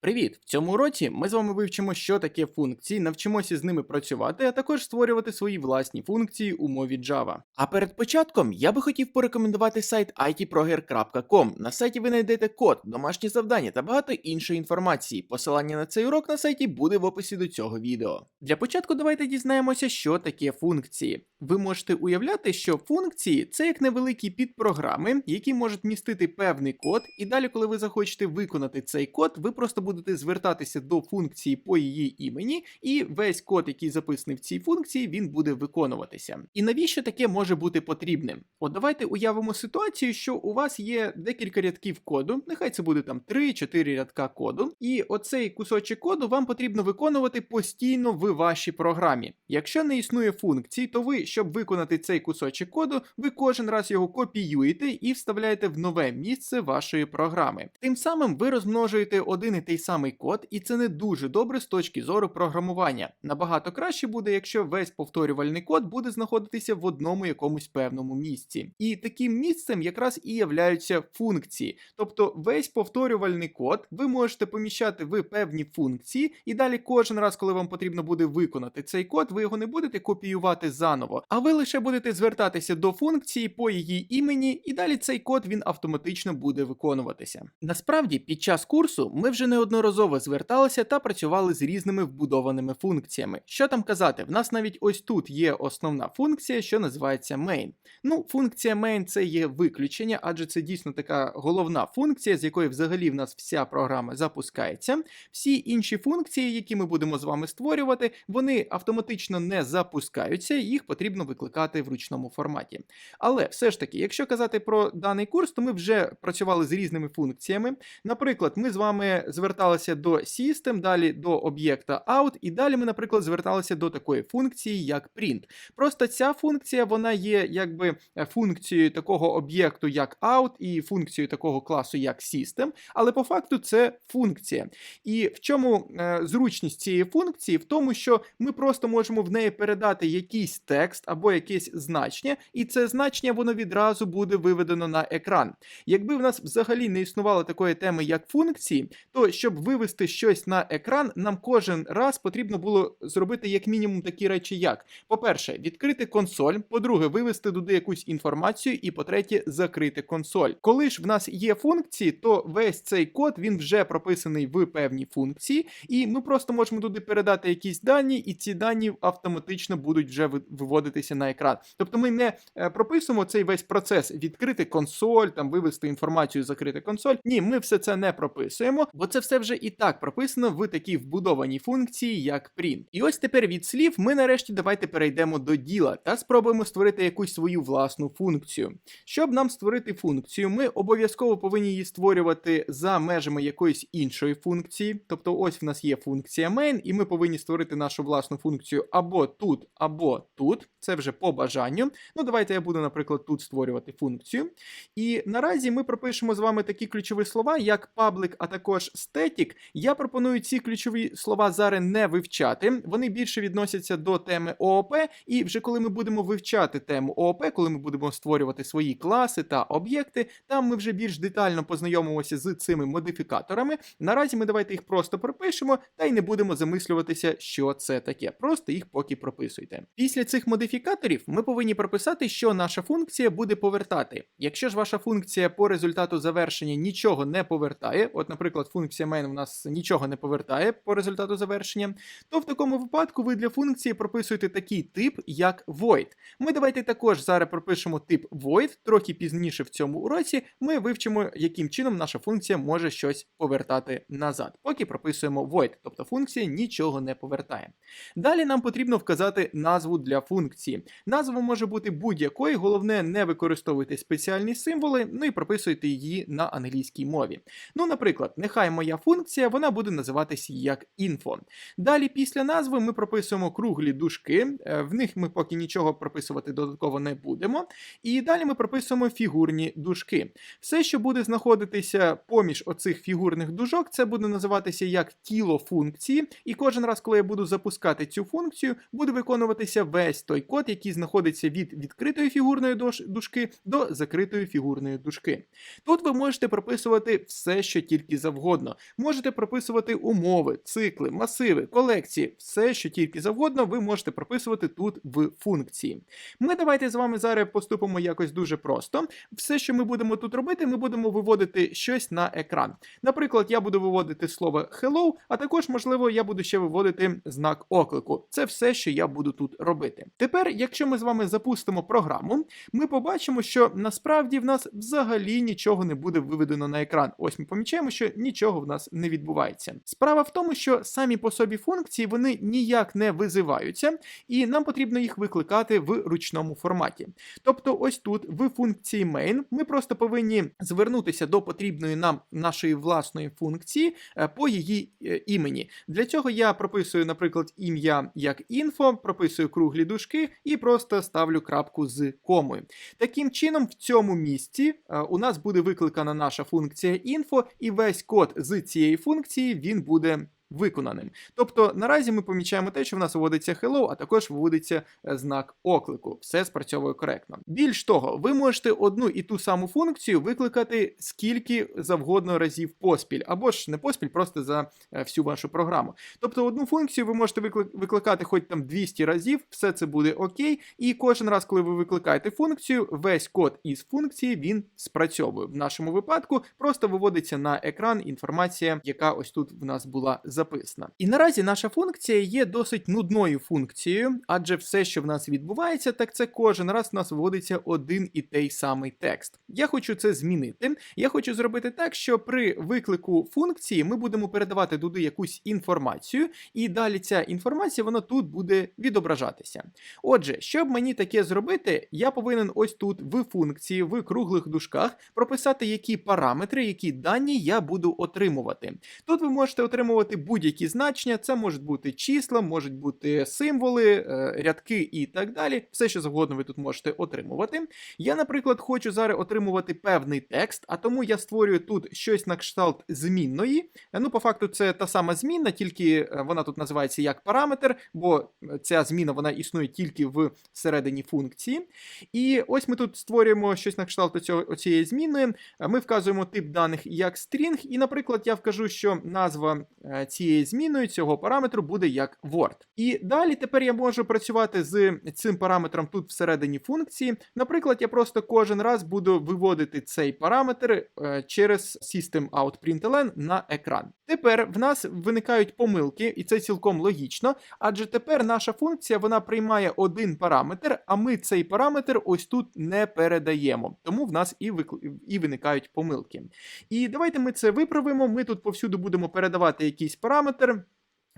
Привіт! В цьому уроці ми з вами вивчимо, що таке функції, навчимося з ними працювати, а також створювати свої власні функції у мові Java. А перед початком я би хотів порекомендувати сайт itproger.com. На сайті ви знайдете код, домашні завдання та багато іншої інформації. Посилання на цей урок на сайті буде в описі до цього відео. Для початку давайте дізнаємося, що таке функції. Ви можете уявляти, що функції це як невеликі підпрограми, які можуть містити певний код, і далі, коли ви захочете виконати цей код, ви просто будете звертатися до функції по її імені, і весь код, який записаний в цій функції, він буде виконуватися. І навіщо таке може бути потрібним? От давайте уявимо ситуацію, що у вас є декілька рядків коду, нехай це буде там 3-4 рядка коду, і оцей кусочок коду вам потрібно виконувати постійно в вашій програмі. Якщо не існує функцій, то ви, щоб виконати цей кусочок коду, ви кожен раз його копіюєте і вставляєте в нове місце вашої програми. Тим самим ви розмножуєте один і той самий код, і це не дуже добре з точки зору програмування. Набагато краще буде, якщо весь повторювальний код буде знаходитися в одному якомусь певному місці. І таким місцем якраз і являються функції. Тобто весь повторювальний код ви можете поміщати в певні функції, і далі кожен раз, коли вам потрібно буде виконати цей код, ви його не будете копіювати заново, а ви лише будете звертатися до функції по її імені, і далі цей код він автоматично буде виконуватися. Насправді, під час курсу ми вже неодноразово зверталися та працювали з різними вбудованими функціями. Що там казати, в нас навіть ось тут є основна функція, що називається main. Ну, функція main це є виключення, адже це дійсно така головна функція, з якої взагалі в нас вся програма запускається. Всі інші функції, які ми будемо з вами створювати, вони автоматично не запускаються, їх потрібно викликати в ручному форматі. Але все ж таки, якщо казати про даний курс, то ми вже працювали з різними функціями. Наприклад, ми з вами зверталися до System, далі до об'єкта out, і далі ми, наприклад, зверталися до такої функції, як print. Просто ця функція вона є якби е, функцією такого об'єкту, як out, і функцією такого класу, як System, але по факту це функція. І в чому е, зручність цієї функції? В тому, що ми просто можемо в неї передати якийсь текст або якесь значення, і це значення воно відразу буде виведено на екран. Якби в нас взагалі не існувало такої теми, як функції, то щоб вивести щось на екран, нам кожен раз потрібно було зробити як мінімум такі речі, як по-перше, відкрити консоль, по-друге, вивести туди якусь інформацію, і по-третє, закрити консоль. Коли ж в нас є функції, то весь цей код він вже прописаний в певній функції, і ми просто можемо туди передати якісь дані, і ці дані автоматично будуть вже виводитися на екран. Тобто ми не е, прописуємо цей весь процес відкрити консоль, там вивести інформацію, закрити консоль. Ні, ми все це не прописуємо, бо це все вже і так прописано в такій вбудованій функції, як print. І ось тепер від слів ми нарешті давайте перейдемо до діла та спробуємо створити якусь свою власну функцію. Щоб нам створити функцію, ми обов'язково повинні її створювати за межами якоїсь іншої функції. Тобто, ось в нас є функція main, і ми повинні створити нашу власну функцію або тут, або тут. Це вже по бажанню. Ну, давайте я буду, наприклад, тут створювати функцію. І наразі ми пропишемо з вами такі ключові слова, як public, а також static. Я пропоную ці ключові слова зараз не вивчати. Вони більше відносяться до теми ООП. І вже коли ми будемо вивчати тему ООП, коли ми будемо створювати свої класи та об'єкти, там ми вже більш детально познайомимося з цими модифікаторами. Наразі ми давайте їх просто пропишемо та й не будемо замислюватися, що це таке. Просто їх поки прописуйте. Після цих модифікаторів ми повинні прописати, що наша функція буде повертати. Якщо ж ваша функція по результату завершення нічого не повертає, от, наприклад, функція main у нас нічого не повертає по результату завершення, то в такому випадку ви для функції прописуєте такий тип, як void. Ми давайте також зараз пропишемо тип void, трохи пізніше в цьому уроці ми вивчимо, яким чином наша функція може щось повертати назад. Поки прописуємо void, тобто функція нічого не повертає. Далі нам потрібно вказати назву для функції. Назва може бути будь-якою, головне не використовуйте спеціальні символи, ну і прописуйте її на англійській мові. Ну, наприклад, нехай моя функція вона буде називатися як info. Далі після назви ми прописуємо круглі дужки, е, в них ми поки нічого прописувати додатково не будемо. І далі ми прописуємо фігурні дужки. Все, що буде знаходитися поміж оцих фігурних дужок, це буде називатися як тіло функції, і кожен раз, коли я буду запускати цю функцію, буде виконуватися весь той код, який знаходиться від відкритої фігурної дужки до закритої фігурної дужки. Тут ви можете прописувати все, що тільки завгодно. Можете прописувати умови, цикли, масиви, колекції, все, що тільки завгодно, ви можете прописувати тут в функції. Ми давайте з вами зараз поступимо якось дуже просто. Все, що ми будемо тут робити, ми будемо виводити щось на екран. Наприклад, я буду виводити слово hello, а також, можливо, я буду ще виводити знак оклику. Це все, що я буду тут робити. Тепер, якщо ми з вами запустимо програму, ми побачимо, що насправді в нас взагалі нічого не буде виведено на екран. Ось ми помічаємо, що нічого в нас не відбувається. Справа в тому, що самі по собі функції вони ніяк не визиваються, і нам потрібно їх викликати в ручному форматі. Тобто, ось тут в функції main ми просто повинні звернутися до потрібної нам нашої власної функції е, по її е, імені. Для цього я прописую, наприклад, ім'я як інфо, прописую круглі дужки і просто ставлю крапку з комою. Таким чином, в цьому місці е, у нас буде викликана наша функція info, і весь код з цієї функції він буде. Виконаним. Тобто наразі ми помічаємо те, що в нас виводиться hello, а також виводиться е, знак оклику. Все спрацьовує коректно. Більш того, ви можете одну і ту саму функцію викликати скільки завгодно разів поспіль, або ж не поспіль, просто за е, всю вашу програму. Тобто одну функцію ви можете викли- викликати хоч там 200 разів, все це буде окей. І кожен раз, коли ви викликаєте функцію, весь код із функції він спрацьовує. В нашому випадку просто виводиться на екран інформація, яка ось тут в нас була записана. І наразі наша функція є досить нудною функцією, адже все, що в нас відбувається, так це кожен раз в нас виводиться один і той самий текст. Я хочу це змінити. Я хочу зробити так, що при виклику функції ми будемо передавати туди якусь інформацію, і далі ця інформація вона тут буде відображатися. Отже, щоб мені таке зробити, я повинен ось тут в функції в круглих дужках прописати, які параметри, які дані я буду отримувати. Тут ви можете отримувати будь-які значення, це можуть бути числа, можуть бути символи, е, рядки і так далі. Все, що завгодно ви тут можете отримувати. Я, наприклад, хочу зараз отримувати певний текст, а тому я створюю тут щось на кшталт змінної. Е, Ну, по факту, це та сама змінна, тільки е, вона тут називається як параметр, бо ця зміна вона існує тільки в середині функції. І ось ми тут створюємо щось на кшталт цього, цієї зміни. Ми вказуємо тип даних як string, і, наприклад, я вкажу, що назва е, цієї зміною цього параметру буде як word. І далі тепер я можу працювати з цим параметром тут всередині функції. Наприклад, я просто кожен раз буду виводити цей параметр через System Out Println на екран. Тепер в нас виникають помилки, і це цілком логічно, адже тепер наша функція вона приймає один параметр, а ми цей параметр ось тут не передаємо. Тому в нас і, викл- і виникають помилки. І давайте ми це виправимо. Ми тут повсюду будемо передавати якийсь параметр.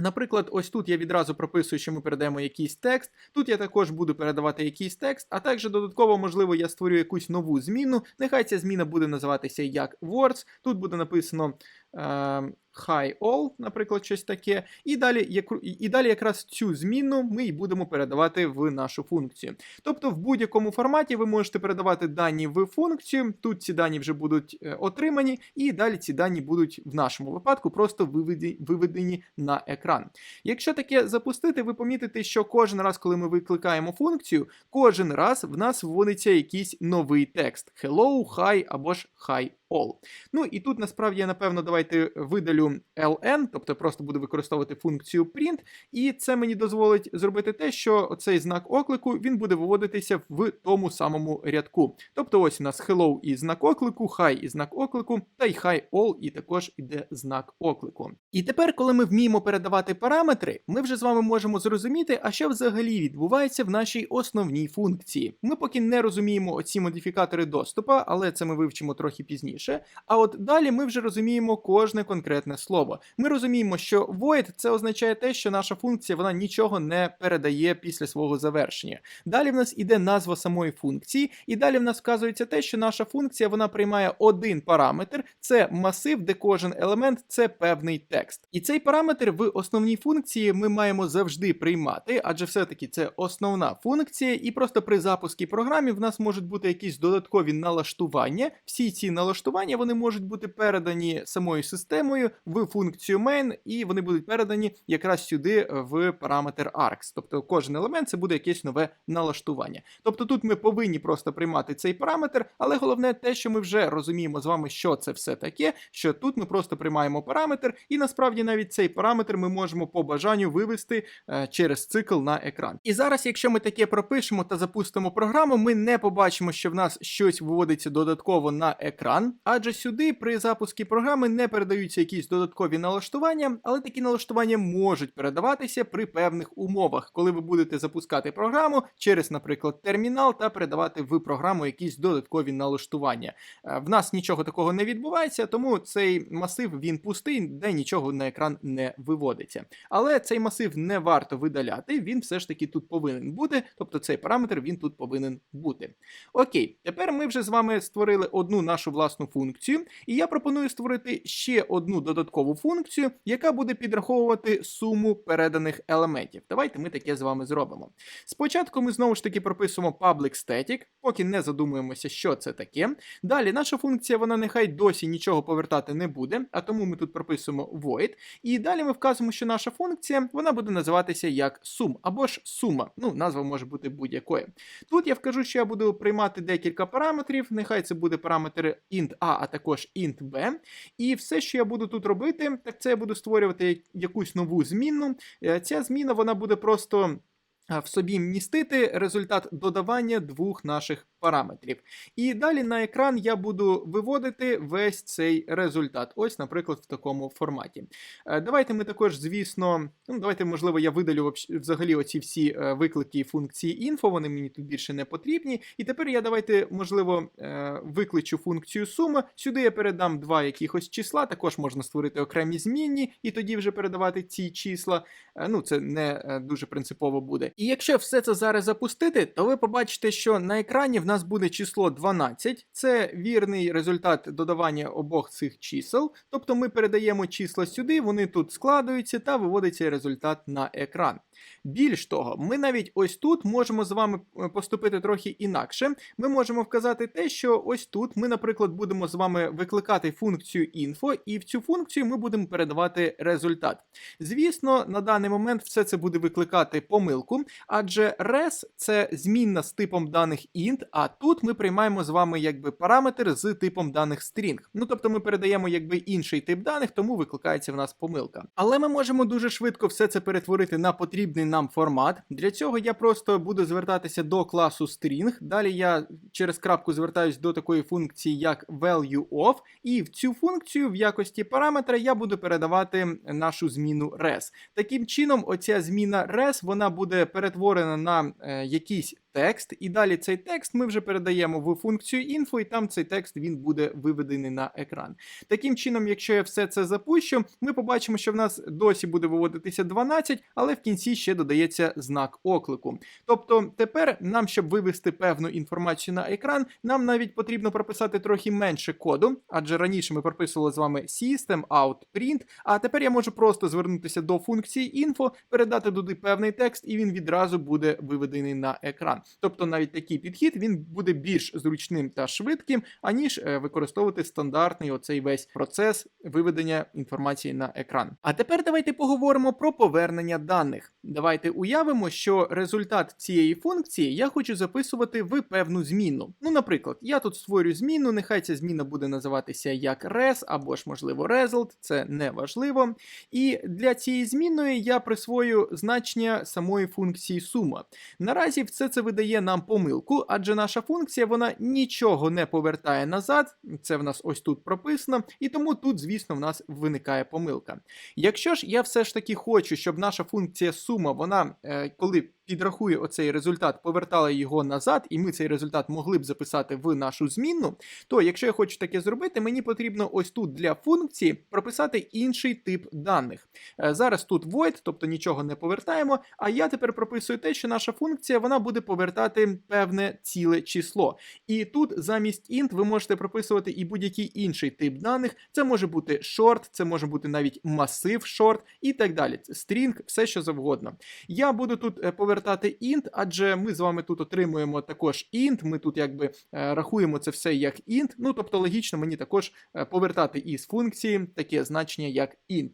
Наприклад, ось тут я відразу прописую, що ми передаємо якийсь текст. Тут я також буду передавати якийсь текст, а також додатково, можливо, я створю якусь нову зміну. Нехай ця зміна буде називатися як words. Тут буде написано е, high all, наприклад, щось таке. І далі, і далі якраз цю зміну ми і будемо передавати в нашу функцію. Тобто в будь-якому форматі ви можете передавати дані в функцію. Тут ці дані вже будуть е, отримані, і далі ці дані будуть в нашому випадку просто виведені на екран. Якщо таке запустити, ви помітите, що кожен раз, коли ми викликаємо функцію, кожен раз в нас вводиться якийсь новий текст: hello, hi або ж hi all. Ну і тут насправді я напевно давайте видалю ln, тобто просто буду використовувати функцію print, і це мені дозволить зробити те, що цей знак оклику він буде виводитися в тому самому рядку. Тобто ось у нас hello і знак оклику, hi і знак оклику, та й hi all і також іде знак оклику. І тепер, коли ми вміємо передавати параметри, ми вже з вами можемо зрозуміти, а що взагалі відбувається в нашій основній функції. Ми поки не розуміємо оці модифікатори доступу, але це ми вивчимо трохи пізніше. А от далі ми вже розуміємо кожне конкретне слово. Ми розуміємо, що void це означає те, що наша функція вона нічого не передає після свого завершення. Далі в нас іде назва самої функції, і далі в нас вказується те, що наша функція вона приймає один параметр, це масив, де кожен елемент це певний текст. І цей параметр в основній функції ми маємо завжди приймати, адже все-таки це основна функція, і просто при запуску програми в нас можуть бути якісь додаткові налаштування. Всі ці налаштування вони можуть бути передані самою системою в функцію main, і вони будуть передані якраз сюди в параметр args. Тобто кожен елемент це буде якесь нове налаштування. Тобто тут ми повинні просто приймати цей параметр, але головне те, що ми вже розуміємо з вами, що це все таке, що тут ми просто приймаємо параметр, і насправді навіть цей параметр ми можемо по бажанню вивести е, через цикл на екран. І зараз, якщо ми таке пропишемо та запустимо програму, ми не побачимо, що в нас щось виводиться додатково на екран, адже сюди при запуску програми не передаються якісь додаткові налаштування, але такі налаштування можуть передаватися при певних умовах, коли ви будете запускати програму через, наприклад, термінал та передавати в програму якісь додаткові налаштування. Е, В нас нічого такого не відбувається, тому цей масив він пустий, де нічого на екран не виводиться. Але цей масив не варто видаляти, він все ж таки тут повинен бути, тобто цей параметр він тут повинен бути. Окей, тепер ми вже з вами створили одну нашу власну функцію, і я пропоную створити ще одну додаткову функцію, яка буде підраховувати суму переданих елементів. Давайте ми таке з вами зробимо. Спочатку ми знову ж таки прописуємо public static, поки не задумуємося, що це таке. Далі наша функція, вона нехай досі нічого повертати не буде, а тому ми тут прописуємо void. І далі ми вказуємо, що наша функція вона буде називатися як sum або ж сума. Ну, назва може бути будь-якою. Тут я вкажу, що я буду приймати декілька параметрів. Нехай це буде параметр int a, а також int b. І все, що я буду тут робити, так це я буду створювати якусь нову змінну. Е, Ця зміна вона буде просто. В собі містити результат додавання двох наших параметрів. І далі на екран я буду виводити весь цей результат. Ось, наприклад, в такому форматі. Е, Давайте ми також, звісно, ну давайте, можливо, я видалю взагалі оці всі е, виклики функції інфо, вони мені тут більше не потрібні. І тепер я давайте, можливо, е, викличу функцію сума. Сюди я передам два якихось числа, також можна створити окремі змінні і тоді вже передавати ці числа. Ну, це не дуже принципово буде. І якщо все це зараз запустити, то ви побачите, що на екрані в нас буде число 12. Це вірний результат додавання обох цих чисел. Тобто ми передаємо числа сюди, вони тут складуються та виводиться результат на екран. Більш того, ми навіть ось тут можемо з вами е, поступити трохи інакше. Ми можемо вказати те, що ось тут ми, наприклад, будемо з вами викликати функцію info, і в цю функцію ми будемо передавати результат. Звісно, на даний момент все це буде викликати помилку, адже res це змінна з типом даних int, а тут ми приймаємо з вами якби параметр з типом даних string. Ну тобто ми передаємо якби інший тип даних, тому викликається в нас помилка. Але ми можемо дуже швидко все це перетворити на потрібний нам формат. Для цього я просто буду звертатися до класу string. Далі я через крапку звертаюсь до такої функції, як valueOf, і в цю функцію в якості параметра я буду передавати нашу зміну res. Таким чином, оця зміна res вона буде перетворена на е, якийсь текст, і далі цей текст ми вже передаємо в функцію info, і там цей текст він буде виведений на екран. Таким чином, якщо я все це запущу, ми побачимо, що в нас досі буде виводитися 12, але в кінці ще додається знак оклику. Тобто тепер нам, щоб вивести певну інформацію на екран, нам навіть потрібно прописати трохи менше коду, адже раніше ми прописували з вами system, out, print, а тепер я можу просто звернутися до функції info, передати туди певний текст, і він відразу буде виведений на екран. Тобто навіть такий підхід він буде більш зручним та швидким, аніж е, використовувати стандартний оцей весь процес виведення інформації на екран. А тепер давайте поговоримо про повернення даних. Давайте уявимо, що результат цієї функції я хочу записувати в певну зміну. Ну, наприклад, я тут створю зміну, нехай ця зміна буде називатися як res або ж, можливо, result, це не важливо. І для цієї змінної я присвою значення самої функції сума. Наразі все це видає нам помилку, адже наша функція вона нічого не повертає назад. Це в нас ось тут прописано, і тому тут, звісно, в нас виникає помилка. Якщо ж я все ж таки хочу, щоб наша функція сума, вона е, коли підрахує оцей результат, повертала його назад, і ми цей результат могли б записати в нашу змінну, то якщо я хочу таке зробити, мені потрібно ось тут для функції прописати інший тип даних. Е, Зараз тут void, тобто нічого не повертаємо, а я тепер прописую те, що наша функція вона буде повертати повертати певне ціле число. І тут замість int ви можете прописувати і будь-який інший тип даних. Це може бути short, це може бути навіть масив short і так далі. String, все що завгодно. Я буду тут е, повертати int, адже ми з вами тут отримуємо також int. Ми тут якби е, рахуємо це все як int. Ну тобто логічно мені також е, повертати із функції таке значення як int.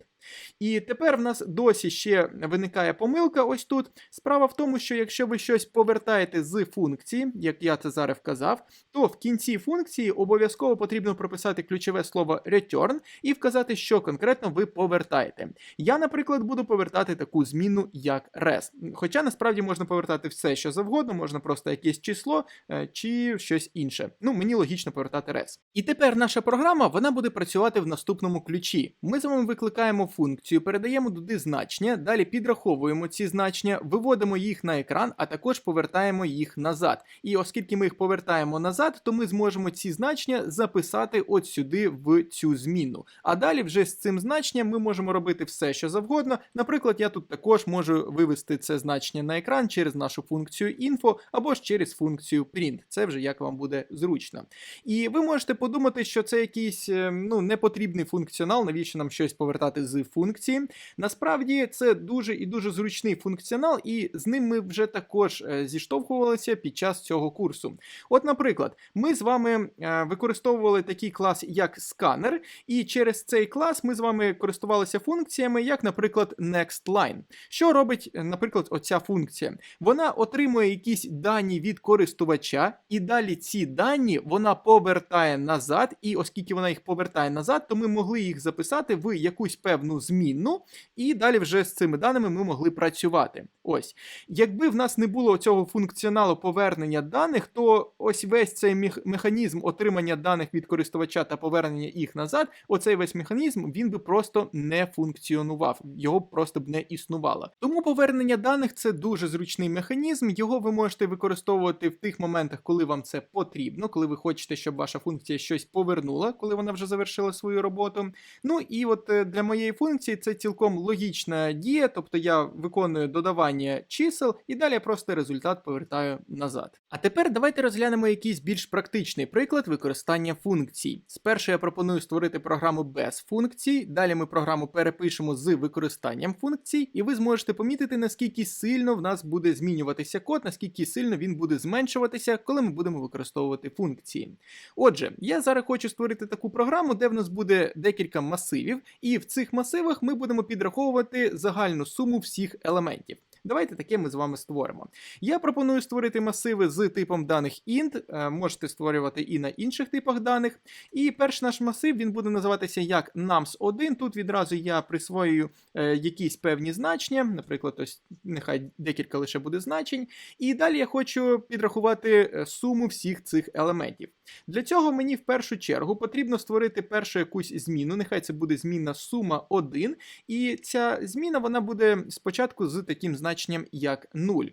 І тепер в нас досі ще виникає помилка ось тут. Справа в тому, що якщо ви щось повертаєте з функції, як я це зараз вказав, то в кінці функції обов'язково потрібно прописати ключове слово return і вказати, що конкретно ви повертаєте. Я, наприклад, буду повертати таку зміну, як res. Хоча насправді можна повертати все, що завгодно, можна просто якесь число е, чи щось інше. Ну, мені логічно повертати res. І тепер наша програма вона буде працювати в наступному ключі. Ми з вами викликаємо функцію, передаємо туди значення, далі підраховуємо ці значення, виводимо їх на екран, а також повертаємо їх назад. І оскільки ми їх повертаємо назад, то ми зможемо ці значення записати от сюди в цю зміну. А далі вже з цим значенням ми можемо робити все, що завгодно. Наприклад, я тут також можу вивести це значення на екран через нашу функцію info або ж через функцію print. Це вже як вам буде зручно. І ви можете подумати, що це якийсь е, ну, непотрібний функціонал, навіщо нам щось повертати з функції. Насправді це дуже і дуже зручний функціонал, і з ним ми вже також е, зіштовхувалися під час цього курсу. От, наприклад, ми з вами е, використовували такий клас, як сканер, і через цей клас ми з вами користувалися функціями, як, наприклад, nextLine. Що робить, е, наприклад, оця функція? Вона отримує якісь дані від користувача, і далі ці дані вона повертає назад, і оскільки вона їх повертає назад, то ми могли їх записати в якусь певну змінну, і далі вже з цими даними ми могли працювати. Ось, якби в нас не було цього функціоналу повернення даних, то ось весь цей механізм отримання даних від користувача та повернення їх назад, оцей весь механізм він би просто не функціонував, його просто б не існувало. Тому повернення даних це дуже зручний механізм. Його ви можете використовувати в тих моментах, коли вам це потрібно, коли ви хочете, щоб ваша функція щось повернула, коли вона вже завершила свою роботу. Ну і от е, для моєї функції це цілком логічна дія, тобто я виконую додавання чисел і далі просто результат повертаю назад. А тепер давайте розглянемо якийсь більш практичний приклад використання функцій. Спершу я пропоную створити програму без функцій, далі ми програму перепишемо з використанням функцій, і ви зможете помітити, наскільки сильно в нас буде змінюватися код, наскільки сильно він буде зменшуватися, коли ми будемо використовувати функції. Отже, я зараз хочу створити таку програму, де в нас буде декілька масивів, і в цих масивах ми будемо підраховувати загальну суму всіх елементів. Давайте таке ми з вами створимо. Я пропоную створити масиви з типом даних int, е, можете створювати і на інших типах даних. І перший наш масив він буде називатися як nums1. Тут відразу я присвоюю е, якісь певні значення, наприклад, ось нехай декілька лише буде значень. І далі я хочу підрахувати е, суму всіх цих елементів. Для цього мені в першу чергу потрібно створити першу якусь зміну. Нехай це буде зміна сума 1. І ця зміна вона буде спочатку з таким значенням як 0.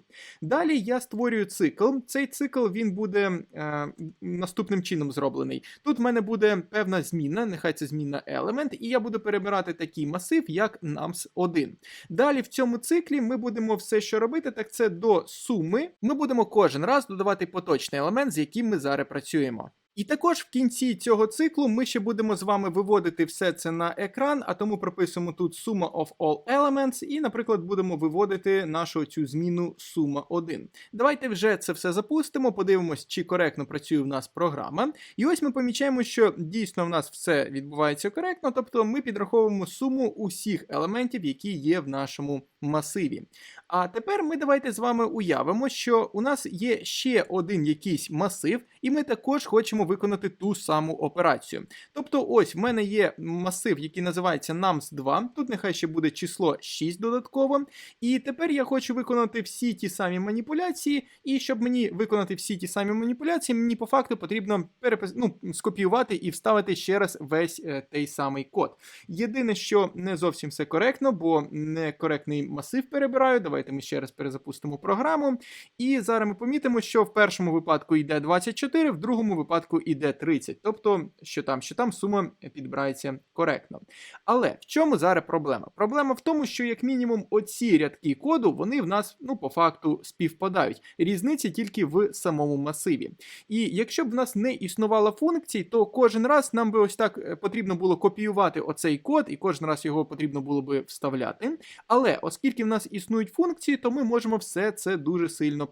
Далі я створюю цикл. Цей цикл він буде е, наступним чином зроблений. Тут в мене буде певна зміна, нехай це зміна елемент, і я буду перебирати такий масив, як nums1. Далі в цьому циклі ми будемо все, що робити, так це до суми. Ми будемо кожен раз додавати поточний елемент, з яким ми зараз працюємо. І також в кінці цього циклу ми ще будемо з вами виводити все це на екран, а тому прописуємо тут summa of all elements, і, наприклад, будемо виводити нашу цю зміну summa 1. Давайте вже це все запустимо, подивимось, чи коректно працює в нас програма. І ось ми помічаємо, що дійсно в нас все відбувається коректно, тобто ми підраховуємо суму усіх елементів, які є в нашому масиві. А тепер ми давайте з вами уявимо, що у нас є ще один якийсь масив, і ми також хочемо виконати ту саму операцію. Тобто, ось в мене є масив, який називається nums2. Тут нехай ще буде число 6 додатково. І тепер я хочу виконати всі ті самі маніпуляції. І щоб мені виконати всі ті самі маніпуляції, мені по факту потрібно перепис... ну, скопіювати і вставити ще раз весь е, той самий код. Єдине, що не зовсім все коректно, бо некоректний масив перебираю. Давайте ми ще раз перезапустимо програму. І зараз ми помітимо, що в першому випадку йде 24, в другому випадку випадку іде 30, тобто що там, що там сума підбирається коректно. Але в чому зараз проблема? Проблема в тому, що як мінімум оці рядки коду вони в нас ну по факту співпадають. Різниця тільки в самому масиві. І якщо б в нас не існувало функцій, то кожен раз нам би ось так е, потрібно було копіювати оцей код, і кожен раз його потрібно було би вставляти. Але оскільки в нас існують функції, то ми можемо все це дуже сильно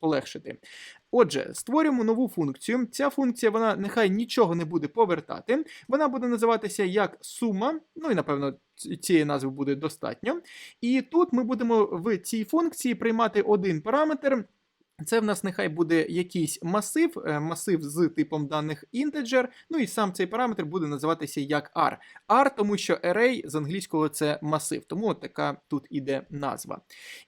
полегшити. Отже, створюємо нову функцію. Ця функція вона нехай нічого не буде повертати. Вона буде називатися як сума. Ну і напевно цієї назви буде достатньо. І тут ми будемо в цій функції приймати один параметр. Це в нас нехай буде якийсь масив, е, масив з типом даних integer, ну і сам цей параметр буде називатися як R. R, тому що array з англійського це масив, тому от така тут іде назва.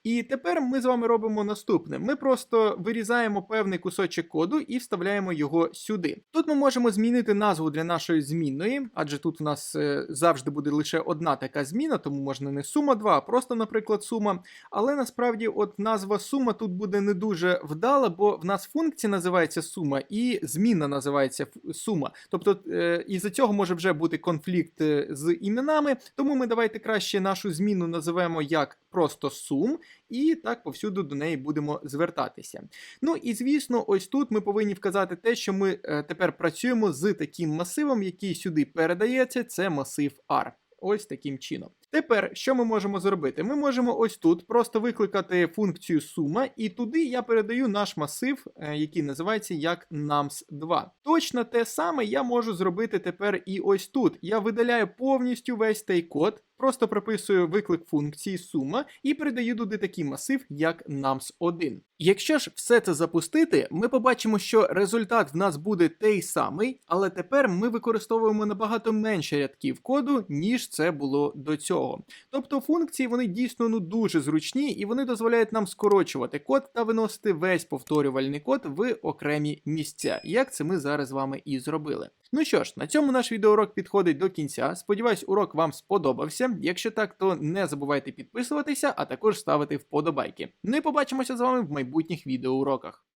І тепер ми з вами робимо наступне: ми просто вирізаємо певний кусочок коду і вставляємо його сюди. Тут ми можемо змінити назву для нашої змінної, адже тут в нас е, завжди буде лише одна така зміна, тому можна не сума 2, а просто, наприклад, сума. Але насправді, от назва сума тут буде не дуже вдала, бо в нас функція називається сума, і зміна називається сума. Тобто, е, із-за цього може вже бути конфлікт е, з іменами. Тому ми давайте краще нашу зміну називаємо як просто сум, і так повсюду до неї будемо звертатися. Ну і звісно, ось тут ми повинні вказати те, що ми е, тепер працюємо з таким масивом, який сюди передається. Це масив R. Ось таким чином. Тепер що ми можемо зробити? Ми можемо ось тут просто викликати функцію сума, і туди я передаю наш масив, е, який називається як nums2. Точно те саме я можу зробити тепер і ось тут. Я видаляю повністю весь цей код, просто прописую виклик функції сума і передаю туди такий масив, як nums1. Якщо ж все це запустити, ми побачимо, що результат в нас буде той самий, але тепер ми використовуємо набагато менше рядків коду, ніж це було до цього. Тобто функції вони дійсно ну дуже зручні і вони дозволяють нам скорочувати код та виносити весь повторювальний код в окремі місця, як це ми зараз з вами і зробили. Ну що ж, на цьому наш відеоурок підходить до кінця. Сподіваюсь, урок вам сподобався. Якщо так, то не забувайте підписуватися, а також ставити вподобайки. Ну і побачимося з вами в майбутніх відеоуроках.